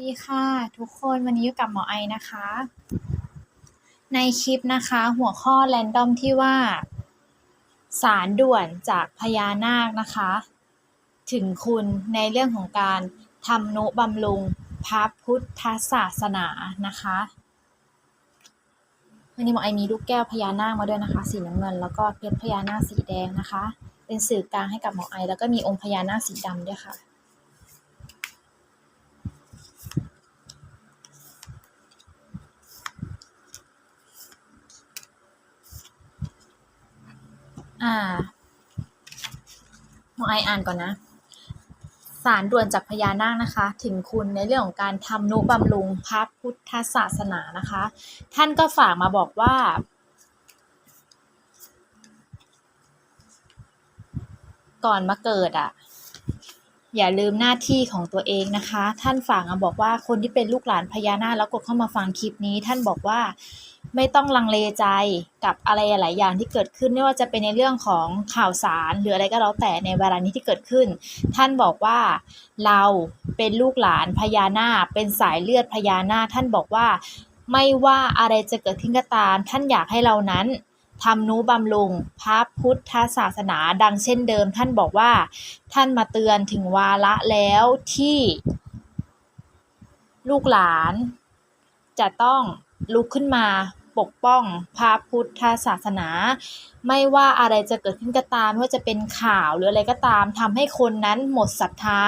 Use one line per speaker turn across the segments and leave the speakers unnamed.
ดีค่ะทุกคนวันนี้อยู่กับหมอไอนะคะ ในคลิปนะคะหัวข้อแรนดอมที่ว่า สารด่วนจากพญานาคนะคะ ถึงคุณในเรื่องของการทำนุบำรุงพระพุทธศาสนานะคะวันนี้หมอไอมีลูกแก้วพญานาคมาด้วยนะคะ สีน้ำเงิน แล้วก็เพชรพญานาคสีแดงนะคะ เป็นสื่อกลางให้กับหมอไอ แล้วก็มีองค์พญานาคสีดำด้วยค่ะ หมอไออ่านก่อนนะ สารด่วนจากพญานาคนะคะ ถึงคุณในเรื่องของการทำนุบำรุงพระพุทธศาสนานะคะ ท่านก็ฝากมาบอกว่าก่อนมาเกิดอะ อย่าลืมหน้าที่ของตัวเองนะคะ ท่านฝากมาบอกว่าคนที่เป็นลูกหลานพญานาคแล้วกดเข้ามาฟังคลิปนี้ ท่านบอกว่า ไม่ต้องลังเลใจกับอะไรหลายอย่างที่เกิดขึ้นไม่ว่าจะเป็นในเรื่องของข่าวสารหรืออะไรก็แล้วแต่ในเวลานี้ที่เกิดขึ้น ท่านบอกว่าเราเป็นลูกหลานพญานาคเป็นสายเลือดพญานาคท่านบอกว่า ไม่ว่าอะไรจะเกิดขึ้นก็ตาม ท่านอยากให้เรานั้นทำนุบำรุงพระพุทธศาสนาดังเช่นเดิม ท่านบอกว่า ท่านมาเตือนถึงวาระแล้วที่ ลูกหลานจะต้อง ลุกขึ้นมาปกป้องพระพุทธศาสนา ไม่ว่าอะไรจะเกิดขึ้นก็ตามไม่ว่าจะเป็นข่าวหรืออะไรก็ตามทำให้คนนั้นหมดศรัทธา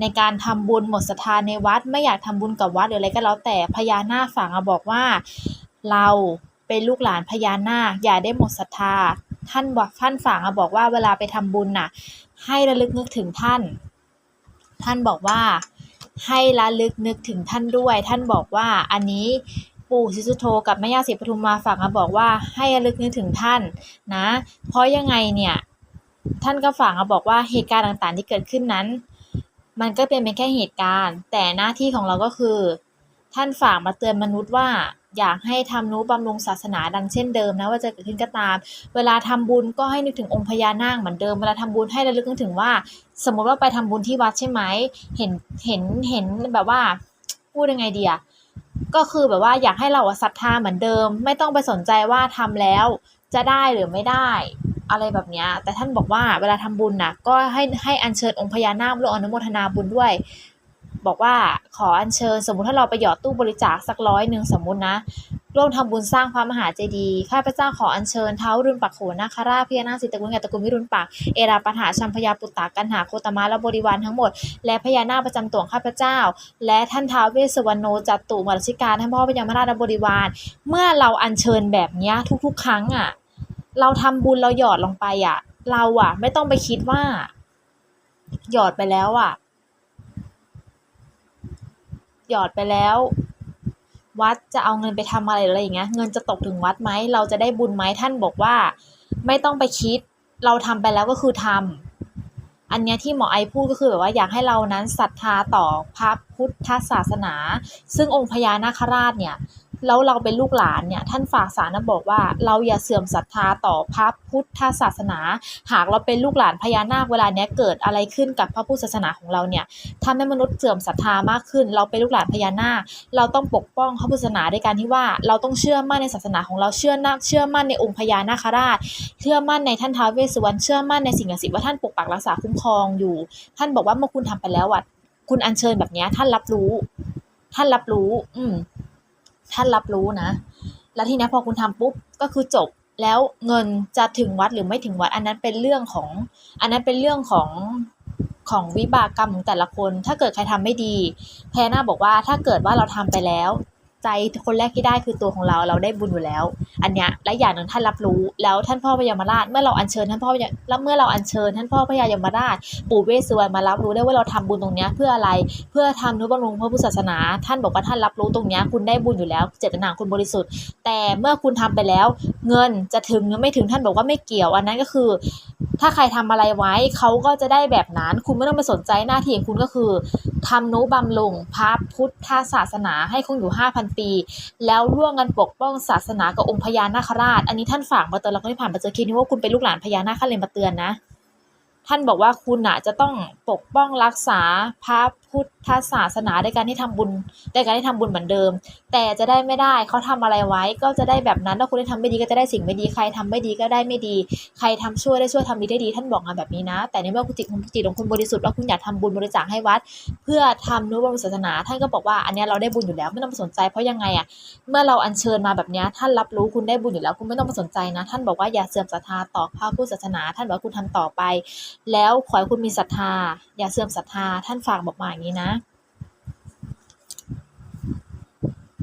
ในการทำบุญหมดศรัทธาในวัด ไม่อยากทำบุญกับวัดหรืออะไรก็แล้วแต่พญานาคฝังมาบอกว่า เราเป็นลูกหลานพญานาคอย่าได้หมดศรัทธา ท่านบอกท่านฝางมาบอกว่าเวลาไปทำบุญน่ะ ให้ระลึกนึกถึงท่าน ท่านบอกว่าให้ระลึกนึกถึงท่านด้วย ท่านบอกว่าอันนี้ ปู่ศรีสุโธกับแม่ย่าศรีปทุมมาฝากมาบอกว่าให้ระลึกนึกถึงท่านนะ เพราะยังไงเนี่ยท่านก็ฝากมาบอกว่าเหตุการณ์ต่างๆที่เกิดขึ้นนั้น มันก็เป็นเป็นแค่เหตุการณ์ แต่หน้าที่ของเราก็คือ ท่านฝากมาเตือนมนุษย์ว่าอยากให้ทำนุบำรุงศาสนาดังเช่นเดิมนะว่าจะเกิดขึ้นก็ตาม เวลาทำบุญก็ให้นึกถึงองค์พญานาคเหมือนเดิมเวลาทำบุญให้ระลึกนึกถึงว่า สมมติว่าไปทำบุญที่วัดใช่ไหมเห็นเห็นเห็นแบบว่าพูดยังไงดีอะ ก็คือแบบว่าอยากให้เราศรัทธาเหมือนเดิม ไม่ต้องไปสนใจว่าทำแล้วจะได้หรือไม่ได้ อะไรแบบนี้แต่ท่านบอกว่าเวลาทำบุญนะก็ให้ให้อัญเชิญองค์พญานาคร่วมอนุโมทนาบุญด้วย บอกว่าขออัญเชิญสมมุติถ้าเราไปหยอดตู้บริจาคสักร้อยหนึ่งสมมุตินะ ร่วมทำบุญสร้างพระมหาเจดีย์ ข้าพเจ้าขออัญเชิญเท้ารุนปักโขนนาคราชพญานาคสิตะกุลแก่ตะกุลวิรุณปักเอราปัญหาชัมพยาปุตตากันหาโคตมะและบริวารทั้งหมด และพญานาคประจำตัวข้าพเจ้า และท่านท้าวเวสสวรรณโนจัตุมรชิการท่านพ่อพญามราชบริวาร เมื่อเราอัญเชิญแบบนี้ทุก ๆ ครั้งอะ เราทำบุญเราหยอดลงไปอะ เราอะ ไม่ต้องไปคิดว่า หยอดไปแล้วอะ หยอดไปแล้ว วัดจะเอาเงินไปทำอะไรอะไรอย่างเงี้ยเงินจะตกถึงวัดไหมเราจะได้บุญไหมท่านบอกว่า ไม่ต้องไปคิด เราทำไปแล้วก็คือทำอันเนี้ยที่หมอไอพูดก็คือแบบว่าอยากให้เรานั้นศรัทธาต่อพระพุทธศาสนา ซึ่งองค์พญานาคราชเนี่ย แล้วเราเป็นลูกหลานเนี่ยท่านฝากสารนะบอกว่าเราอย่าเสื่อมศรัทธาต่อพระพุทธศาสนา หากเราเป็นลูกหลานพญานาคเวลาเนี้ยเกิดอะไรขึ้นกับพระพุทธศาสนาของเราเนี่ยทำให้มนุษย์เสื่อมศรัทธามากขึ้น เราเป็นลูกหลานพญานาค เราต้องปกป้องพระพุทธศาสนาด้วยการที่ว่าเราต้องเชื่อมั่นในศาสนาของเราเชื่อนาเชื่อมั่นในองค์พญานาคราช เชื่อมั่นในท่านท้าวเวสสุวรรณเชื่อมั่นในสิ่งศักดิ์สิทธิ์ว่าท่านปกปักรักษาคุ้มครองอยู่ ท่านบอกว่าเมื่อคุณทำไปแล้วอะคุณอัญเชิญแบบเนี้ยท่านรับรู้ ท่านรับรู้ อืม ท่านรับรู้นะ แล้วทีนี้พอคุณทำปุ๊บก็คือจบแล้วเงินจะถึงวัดหรือไม่ถึงวัด อันนั้นเป็นเรื่องของ อันนั้นเป็นเรื่องของของวิบากกรรมของแต่ละคน ถ้าเกิดใครทำไม่ดีแพรนาบอกว่าถ้าเกิดว่าเราทำไปแล้ว ใจคนแรกที่ได้คือตัวของเราเราได้บุญอยู่แล้ว อันเนี้ยและอย่างหนึ่งท่านรับรู้แล้วท่านพ่อพญามราชเมื่อเราอัญเชิญท่านพ่อพญาแล้วเมื่อเราอัญเชิญ ท่านพ่อพญายมราช ปู่เวสสุวรรณมารับรู้ได้ว่าเราทำบุญตรงเนี้ยเพื่ออะไรเพื่อทำนุบำรุงพระพุทธศาสนา ท่านบอกว่าท่านรับรู้ตรงเนี้ยคุณได้บุญอยู่แล้วเจตนาของคุณบริสุทธิ์ แต่เมื่อคุณทำไปแล้ว เงินจะถึงหรือไม่ถึงท่านบอกว่าไม่เกี่ยวอันนั้นก็คือ ถ้าใครทำอะไรไว้เขาก็จะได้แบบนั้น คุณไม่ต้องไปสนใจหน้าที่ของคุณก็คือ ทำนุบำรุงพระพุทธศาสนาให้คงอยู่ 5,000 ปี แล้วร่วมกันปกป้องศาสนากับองค์พญานาคราช อันนี้ท่านฝากมาเตือนเราก็ไม่ผ่านมาเจอคิดนี้ว่าคุณเป็นลูกหลานพญานาคเลยมาเตือนนะ ท่านบอกว่าคุณน่ะจะต้องปกป้องรักษาพระ พุทธศาสนาในการที่ทำบุญในการที่ทำบุญเหมือนเดิม แต่จะได้ไม่ได้เขาทำอะไรไว้ก็จะได้แบบนั้นถ้าคุณได้ทำไม่ดีก็จะได้สิ่งไม่ดีใครทำไม่ดีก็ได้ไม่ดี ใครทำชั่วได้ชั่วทำดีได้ดีท่านบอกมาแบบนี้นะ แต่ในเมื่อคุณจิตคุณจิตของคุณบริสุทธิ์ว่าคุณอยากทำบุญบริจาคให้วัด เพื่อทำนุบำรุงศาสนา ท่านก็บอกว่าอันนี้เราได้บุญอยู่แล้วไม่ต้องไปสนใจเพราะยังไงอะเมื่อเราอัญเชิญมาแบบนี้ท่านรับรู้คุณได้บุญอยู่แล้วคุณไม่ต้องไปสนใจนะ ท่านบอกว่าอย่าเสื่อมศรัทธาต่อพระพุทธศาสนา ท่านบอกคุณทำต่อไป แล้วขอให้คุณมีศรัทธา อย่าเสื่อมศรัทธาท่านฝากบอกมาอย่างนี้นะ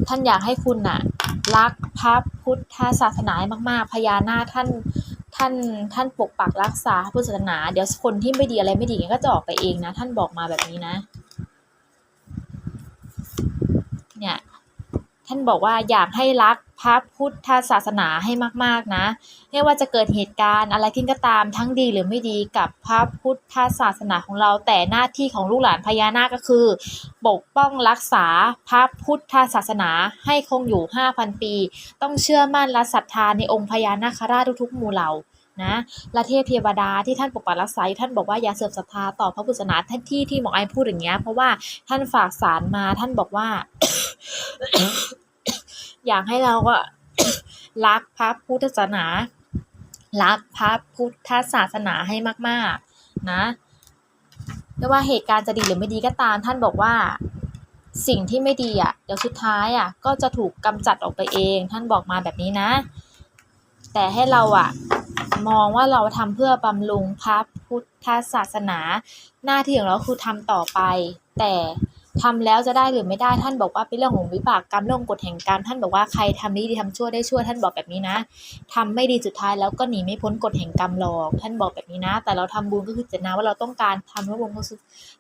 ท่านอยากให้คุณน่ะ รักพระพุทธศาสนาให้มากๆ พญานาคท่านท่านท่านปกปักรักษาพระพุทธศาสนา เดี๋ยวคนที่ไม่ดีอะไรไม่ดีเงี้ยก็จะออกไปเองนะ ท่านบอกมาแบบนี้นะ เนี่ย ท่านบอกว่าอยากให้รักพระพุทธศาสนาให้มากๆนะ ไม่ว่าจะเกิดเหตุการณ์อะไรขึ้นก็ตามทั้งดีหรือไม่ดีกับพระพุทธศาสนาของเรา แต่หน้าที่ของลูกหลานพญานาคก็คือ ปกป้องรักษาพระพุทธศาสนาให้คงอยู่ 5,000 ปี ต้องเชื่อมั่นและศรัทธาในองค์พญานาคราชทุกๆหมู่เหล่านะและเทพเทวดาที่ท่านปกปักรักษาอยู่ท่านบอกว่าอย่าเสื่อมศรัทธาต่อพระพุทธศาสนาท่านที่ที่หมอไอพูดอย่างเงี้ยเพราะว่าท่านฝากสารมาท่านบอกว่า อยากให้เราก็รักพระพุทธศาสนา รักพระพุทธศาสนาให้มาก ๆ นะไม่ว่าเหตุการณ์จะดีหรือไม่ดีก็ตาม ท่านบอกว่าสิ่งที่ไม่ดีอะเดี๋ยวสุดท้ายอะ ก็จะถูกกำจัดออกไปเอง ท่านบอกมาแบบนี้นะ แต่ให้เราอะ มองว่าเราทำเพื่อบำรุงพระพุทธศาสนา หน้าที่ของเราคือทำต่อไป แต่ ทำแล้วจะได้หรือไม่ได้ท่านบอกว่าเป็นเรื่องของวิบากกรรมเรื่องกฎแห่งกรรมท่านบอกว่าใครทำดีดีทำชั่วได้ชั่วท่านบอกแบบนี้นะทำไม่ดีสุดท้ายแล้วก็หนีไม่พ้นกฎแห่งกรรมหรอก ท่านบอกแบบนี้นะ แต่เราทำบุญก็คือเจตนาว่าเราต้องการทำนุบำรุง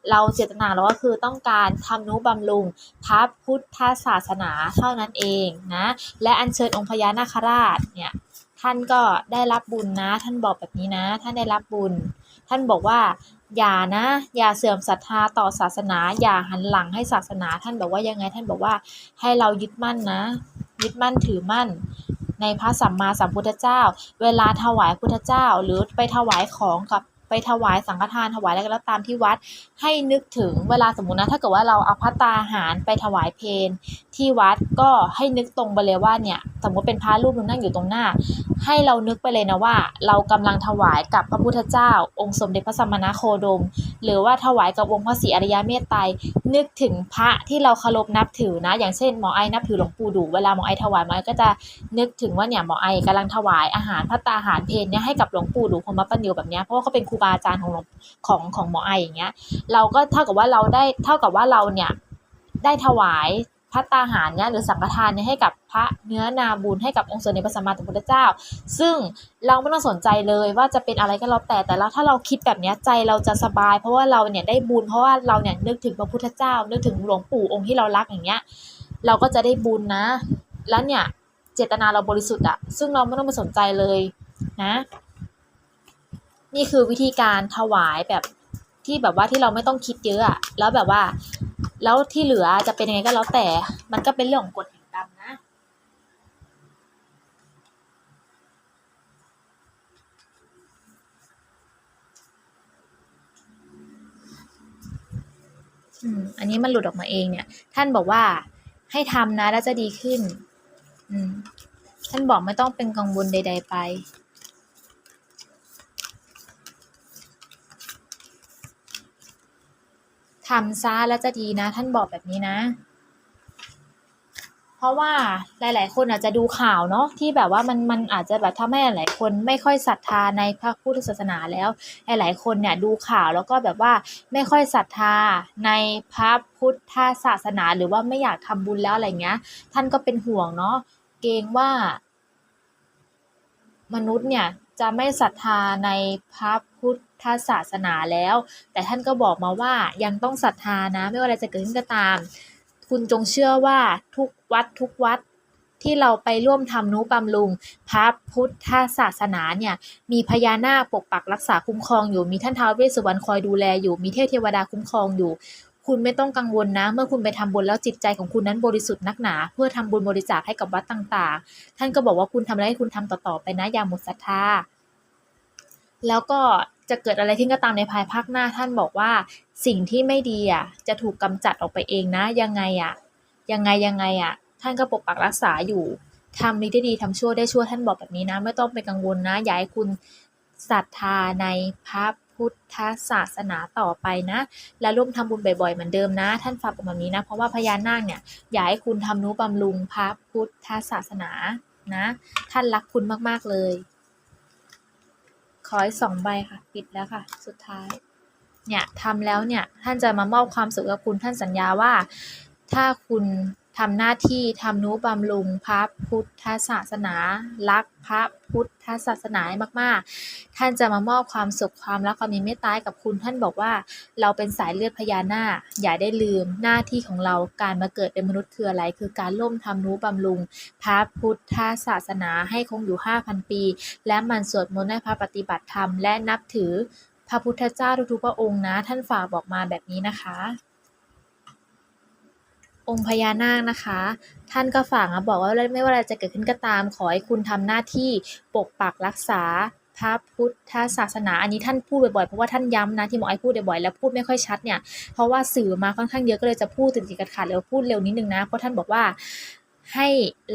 เราเจตนาเราก็คือต้องการทำนุบำรุงพระพุทธศาสนาเท่านั้นเองนะและอัญเชิญองค์พญานาคราชเนี่ยท่านก็ได้รับบุญนะ ท่านบอกแบบนี้นะ ท่านได้รับบุญ ท่านบอกว่า อย่านะ อย่าเสื่อมศรัทธาต่อศาสนา อย่าหันหลังให้ศาสนาท่านบอกว่ายังไงท่านบอกว่าให้เรายึดมั่นนะ ยึดมั่นถือมั่น ในพระสัมมาสัมพุทธเจ้า เวลาถวายพุทธเจ้า หรือไปถวายของกับ ไปถวายสังฆทานถวายอะไรก็แล้วตามที่วัด ให้นึกถึงเวลาสมมตินะถ้าเกิดว่าเราเอาพัตตาหารไปถวายเพลที่วัดก็ให้นึกตรงไปเลยว่าเนี่ยสมมติเป็นพระรูปนึงนั่งอยู่ตรงหน้า ให้เรานึกไปเลยนะว่า เรากำลังถวายกับพระพุทธเจ้า องค์สมเด็จพระสัมมาโคดม หรือว่าถวายกับองค์พระศรีอริยเมตไตรนึกถึงพระที่เราเคารพนับถือนะ อย่างเช่นหมอไอ้นับถือหลวงปู่ดูเวลาหมอไอ้ถวายหมอไอ้ก็จะนึกถึงว่าเนี่ยหมอไอ้กำลังถวายอาหารพระตาหารเพลเนี่ยให้กับหลวงปู่ดูพรมปัญโยแบบเนี้ยเพราะว่าเขาเป็นครูบาอาจารย์ของหลวงของของหมอไออย่างเงี้ย เราก็เท่ากับว่าเราได้เท่ากับว่าเราเนี่ยได้ถวายพระตาหารเนี่ยหรือสังฆทานเนี่ยให้กับพระเนื้อนาบุญให้กับองค์สมเด็จพระสัมมาสัมพุทธเจ้า ซึ่งเราไม่ต้องสนใจเลยว่าจะเป็นอะไรก็แล้วแต่แต่แล้วถ้าเราคิดแบบเนี้ยใจเราจะสบาย เพราะว่าเราเนี่ยได้บุญเพราะว่าเราเนี่ยนึกถึงพระพุทธเจ้า นึกถึงหลวงปู่องค์ที่เรารักอย่างเงี้ยเราก็จะได้บุญนะ แล้วเนี่ยเจตนาเราบริสุทธิ์อะซึ่งเราไม่ต้องไปสนใจเลยนะ นี่คือวิธีการถวายแบบที่แบบว่าที่เราไม่ต้องคิดเยอะอะแล้วแบบว่า แล้วที่เหลือจะเป็นยังไงก็แล้วแต่ มันก็เป็นเรื่องของกฎแห่งกรรมนะอืมอันนี้มันหลุดออกมาเองเนี่ย ท่านบอกว่าให้ทำนะแล้วจะดีขึ้น อืมท่านบอกไม่ต้องเป็นกังวลใด ๆ ไป ทำซะแล้วจะดีนะ ท่านบอกแบบนี้นะ เพราะว่าหลาย ๆ คนอาจจะดูข่าวเนาะที่แบบว่ามันมันอาจจะแบบทำให้หลายคนไม่ค่อยศรัทธาในพระพุทธศาสนาแล้ว หลาย ๆ คนเนี่ยดูข่าวแล้วก็แบบว่าไม่ค่อยศรัทธาในพระพุทธศาสนา หรือว่าไม่อยากทำบุญแล้วอะไรเงี้ย ท่านก็เป็นห่วงเนาะเกรงว่ามนุษย์เนี่ยจะไม่ศรัทธาในพระพุทธ ศาสนาแล้ว แต่ท่านก็บอกมาว่ายังต้องศรัทธานะ ไม่ว่าอะไรจะเกิดขึ้นก็ตาม คุณจงเชื่อว่าทุกวัดทุกวัดที่เราไปร่วมทำนุบำรุง พระพุทธศาสนาเนี่ย มีพญานาคปกปักรักษาคุ้มครองอยู่ มีท่านท้าวเวสสุวรรณคอยดูแลอยู่ มีเทพเทวดาคุ้มครองอยู่ คุณไม่ต้องกังวลนะ เมื่อคุณไปทำบุญแล้วจิตใจของคุณนั้นบริสุทธิ์นักหนา เพื่อทำบุญบริจาคให้กับวัดต่างๆ ท่านก็บอกว่าคุณทำอะไรให้คุณทำต่อๆไปนะอย่าหมดศรัทธา แล้วก็ จะเกิดอะไรขึ้นก็ตามในภายภาคหน้าท่านบอกว่า สิ่งที่ไม่ดีอะจะถูกกำจัดออกไปเองนะ ยังไงอะยังไงยังไงอะท่านก็ปกปักรักษาอยู่ทำดีได้ดีทำชั่วได้ชั่วท่านบอกแบบนี้นะ ไม่ต้องไปกังวลนะอย่าให้คุณศรัทธาในพระพุทธศาสนาต่อไปนะ และร่วมทำบุญบ่อยๆ เหมือนเดิมนะ ท่านฝากบอกแบบนี้นะ เพราะว่าพญานาคเนี่ยอยากให้คุณทำนุบำรุงพระพุทธศาสนานะ ท่านรักคุณมากๆเลย ขออีกสองใบค่ะ ปิดแล้วค่ะ สุดท้าย เนี่ยทำแล้วเนี่ย ท่านจะมามอบความสุขกับคุณท่านสัญญาว่า ถ้าคุณ ทำหน้าที่ทำนุบำรุงพระพุทธศาสนา รักพระพุทธศาสนาให้มาก ๆ ท่านจะมามอบความสุขความรักความมีเมตตาให้กับคุณ ท่านบอกว่าเราเป็นสายเลือดพญานาคอย่าได้ลืมหน้าที่ของเราการมาเกิดเป็นมนุษย์คืออะไร คือการร่วมทำนุบำรุง พระพุทธศาสนาให้คงอยู่ 5,000 ปี และมันสวดมนต์ให้พระปฏิบัติธรรมและนับถือพระพุทธเจ้าทุกๆพระองค์นะ ท่านฝากบอกมาแบบนี้นะคะ องค์พญานาคนะคะ ท่านก็ฝากนะบอกว่าไม่ว่าอะไรจะเกิดขึ้นก็ตาม ขอให้คุณทำหน้าที่ปกปักรักษาพระพุทธศาสนาอันนี้ท่านพูดบ่อยๆเพราะว่าท่านย้ำนะที่หมอไอ้พูดบ่อยๆแล้วพูดไม่ค่อยชัดเนี่ยเพราะว่าสื่อมาค่อนข้างเยอะก็เลยจะพูดติดๆขัดๆหรือว่าพูดเร็วนิดนึงนะเพราะท่านบอกว่าให้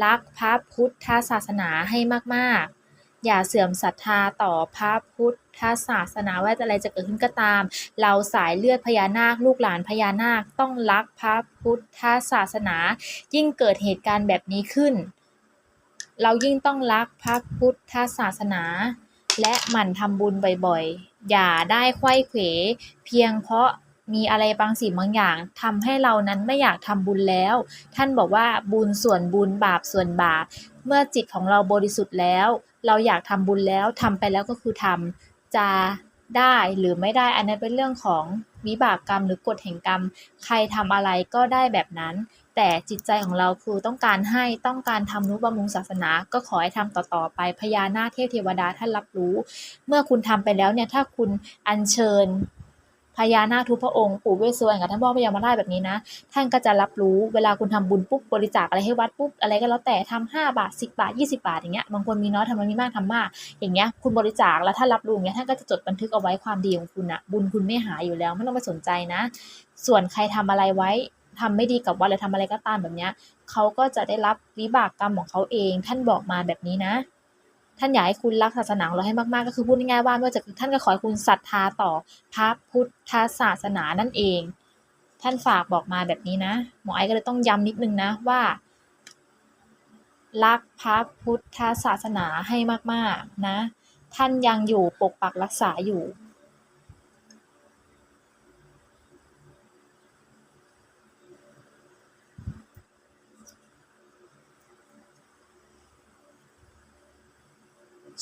รักพระพุทธศาสนาให้มากๆ อย่าเสื่อมศรัทธาต่อพระพุทธศาสนาว่าอะไรจะเกิดขึ้นก็ตาม เราสายเลือดพญานาคลูกหลานพญานาคต้องรักพระพุทธศาสนา ยิ่งเกิดเหตุการณ์แบบนี้ขึ้น เรายิ่งต้องรักพระพุทธศาสนา และหมั่นทำบุญบ่อยๆ อย่าได้ไขว้เขวเพียงเพราะมีอะไรบางสิ่งบางอย่างทำให้เรานั้นไม่อยากทำบุญแล้ว ท่านบอกว่าบุญส่วนบุญบาปส่วนบาป เมื่อจิตของเราบริสุทธิ์แล้ว เราอยากทำบุญแล้วทำไปแล้วก็คือทำจะได้หรือไม่ได้อันนั้นเป็นเรื่องของวิบากกรรมหรือกฎแห่งกรรม ใครทำอะไรก็ได้แบบนั้น แต่จิตใจของเราคือต้องการให้ต้องการทำนุบำรุงศาสนา ก็ขอให้ทำต่อๆไปพญานาคเทพเทวดาท่านรับรู้ เมื่อคุณทำไปแล้วเนี่ยถ้าคุณอัญเชิญ พญานาคทุกพระองค์ปู่เวสสวรรณกับท่านพ่อพญามาราชแบบนี้นะ ท่านก็จะรับรู้เวลาคุณทำบุญปุ๊บบริจาคอะไรให้วัดปุ๊บอะไรก็แล้วแต่ทำห้าบาทสิบาทยี่สิบาทอย่างเงี้ยบางคนมีน้อยทำมันมีมากทำมาก อย่างเงี้ยคุณบริจาคแล้วท่ารับรู้อย่างเงี้ยท่านก็จะจดบันทึกเอาไว้ความดีของคุณอะบุญคุณไม่หายอยู่แล้วไม่ต้องไปสนใจนะ ส่วนใครทำอะไรไว้ทำไม่ดีกับวัดหรือทำอะไรก็ตามแบบเนี้ยเขาก็จะได้รับวิบากกรรมของเขาเอง ท่านบอกมาแบบนี้นะ ท่านอยากให้คุณรักศาสนาของเราให้มากๆ ก็คือพูดง่ายๆว่าไม่ว่าจะท่านก็ขอให้คุณศรัทธาต่อพระพุทธศาสนานั่นเอง ท่านฝากบอกมาแบบนี้นะ หมอไอ้ก็เลยต้องย้ำนิดนึงนะว่า รักพระพุทธศาสนาให้มากๆนะ ท่านยังอยู่ปกปักรักษาอยู่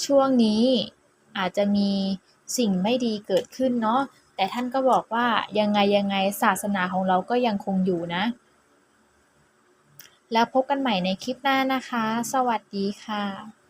ช่วงนี้อาจจะมีสิ่งไม่ดีเกิดขึ้นเนาะแต่ท่านก็บอกว่ายังไงยังไงศาสนาของเราก็ยังคงอยู่นะ แล้วพบกันใหม่ในคลิปหน้านะคะ สวัสดีค่ะ